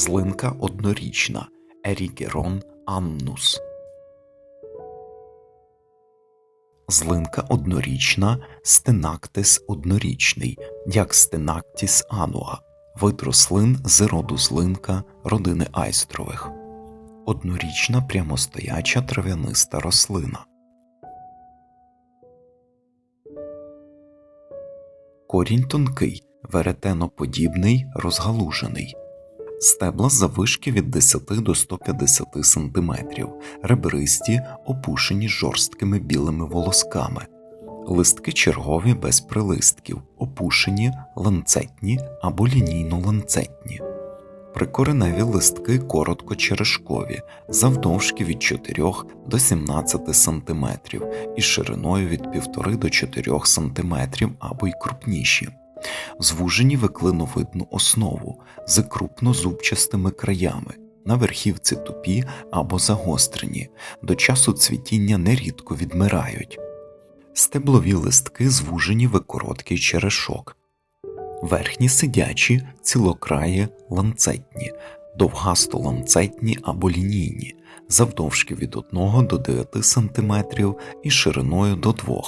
Злинка однорічна Ерігерон аннус. Злинка однорічна Стенактис однорічний, як Стенактіс ануа, вид рослин з роду злинка родини айстрових. Однорічна прямостояча трав'яниста рослина. Корінь тонкий, веретеноподібний, розгалужений. Стебла заввишки від 10 до 150 см, ребристі, опушені жорсткими білими волосками. Листки чергові без прилистків, опушені, ланцетні або лінійно-ланцетні. Прикореневі листки короткочерешкові, завдовжки від 4 до 17 см і шириною від 1,5 до 4 см або й крупніші, звужені виклиновидну основу з крупнозубчастими краями, на верхівці тупі або загострені, до часу цвітіння нерідко відмирають. Стеблові листки звужені в короткий черешок. Верхні сидячі, цілокраї ланцетні, довгасто-ланцетні або лінійні, завдовжки від 1 до 9 см і шириною до 2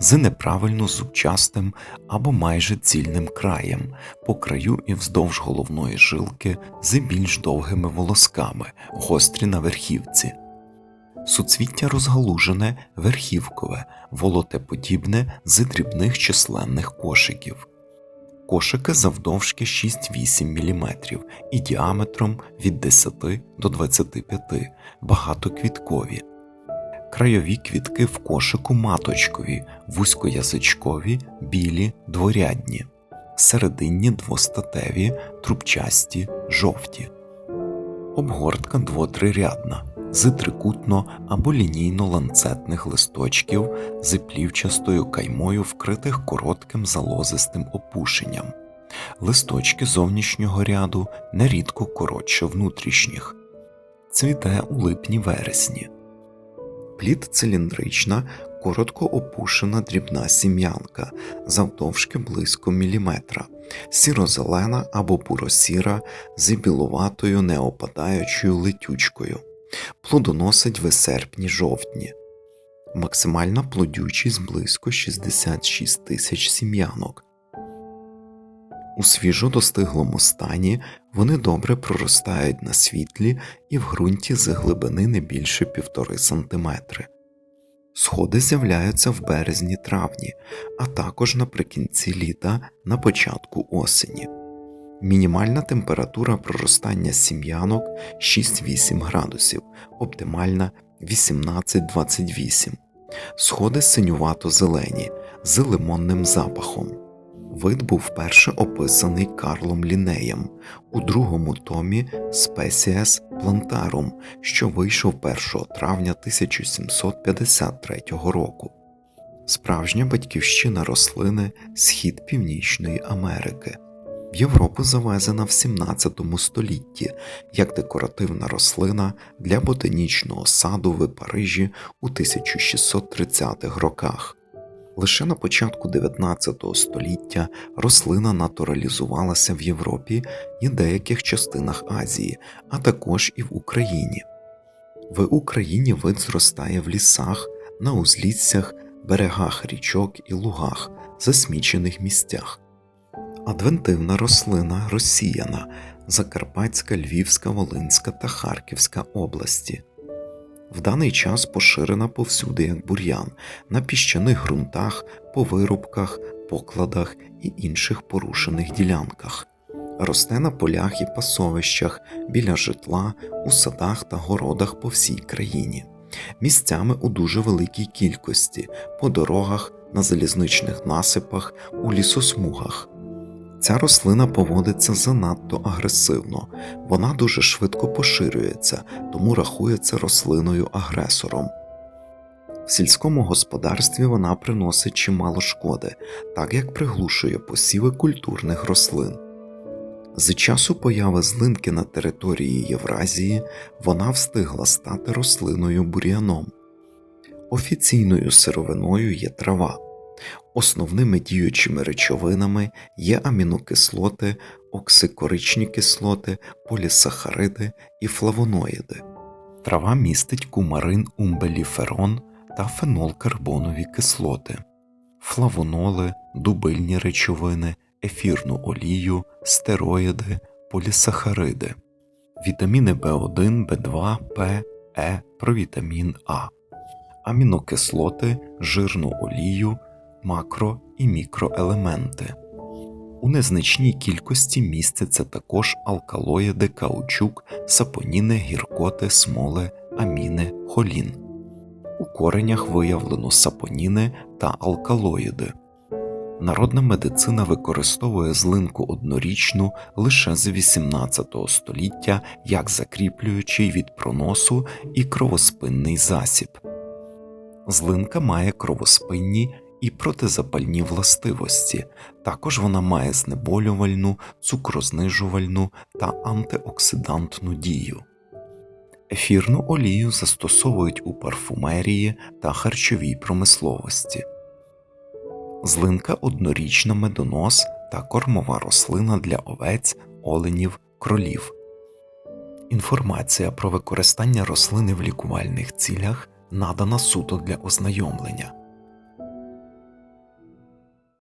з неправильно зубчастим або майже цільним краєм, по краю і вздовж головної жилки з більш довгими волосками, гострі на верхівці. Суцвіття розгалужене, верхівкове, волотеподібне з дрібних численних кошиків. Кошики завдовжки 6-8 мм і діаметром від 10 до 25 багатоквіткові. Крайові квітки в кошику маточкові, вузькоязичкові, білі, дворядні, серединні двостатеві, трубчасті, жовті, обгортка двотрирядна, з або лінійно ланцетних листочків з плівчастою каймою, вкритих коротким залозистим опушенням, листочки зовнішнього ряду нерідко коротше внутрішніх, цвіте у липні вересні. Плід циліндрична, коротко опушена дрібна сім'янка, завдовжки близько міліметра, сіро-зелена або буросіра з білуватою неопадаючою летючкою, плодоносить в серпні жовтні. Максимальна плодючість близько 66 тисяч сім'янок. У свіжо достиглому стані вони добре проростають на світлі і в ґрунті з глибини не більше 1,5 см. Сходи з'являються в березні травні, а також наприкінці літа на початку осені. Мінімальна температура проростання сім'янок 6-8 градусів, оптимальна 18-28, сходи синювато зелені з лимонним запахом. Вид був вперше описаний Карлом Лінеєм у другому томі Species Plantarum, що вийшов 1 травня 1753 року. Справжня батьківщина рослини схід Північної Америки. В Європу завезена в 17 столітті як декоративна рослина для ботанічного саду в Парижі у 1630-х роках. Лише на початку 19 століття рослина натуралізувалася в Європі і деяких частинах Азії, а також і в Україні. В Україні вид зростає в лісах, на узліссях, берегах річок і лугах, засмічених місцях. Адвентивна рослина розсіяна Закарпатська, Львівська, Волинська та Харківська області в даний час поширена повсюди як бур'ян на піщаних ґрунтах, по вирубках, покладах і інших порушених ділянках. Росте на полях і пасовищах, біля житла, у садах та городах по всій країні, місцями у дуже великій кількості, по дорогах, на залізничних насипах, у лісосмугах. Ця рослина поводиться занадто агресивно, вона дуже швидко поширюється, тому рахується рослиною агресором. В сільському господарстві вона приносить чимало шкоди, так як приглушує посіви культурних рослин. З часу появи злинки на території Євразії вона встигла стати рослиною бур'яном. Офіційною сировиною є трава. Основними діючими речовинами є амінокислоти, оксикоричні кислоти, полісахариди і флавоноїди. Трава містить кумарин умбеліферон та фенолкарбонові кислоти, флавоноли, дубильні речовини, ефірну олію, стероїди, полісахариди, вітаміни В1, В2, П, Е, провітамін А, амінокислоти, жирну олію, макро і мікроелементи. У незначній кількості містяться також алкалоїди, каучук, сапоніни, гіркоти, смоли, аміни, холін. У коренях виявлено сапоніни та алкалоїди. Народна медицина використовує злинку однорічну лише з 18 століття як закріплюючий від проносу і кровоспинний засіб. Злинка має кровоспинні і протизапальні властивості, також вона має знеболювальну, цукрознижувальну та антиоксидантну дію. Ефірну олію застосовують у парфумерії та харчовій промисловості. Злинка однорічна медонос та кормова рослина для овець, оленів, кролів. Інформація про використання рослини в лікувальних цілях надана суто для ознайомлення.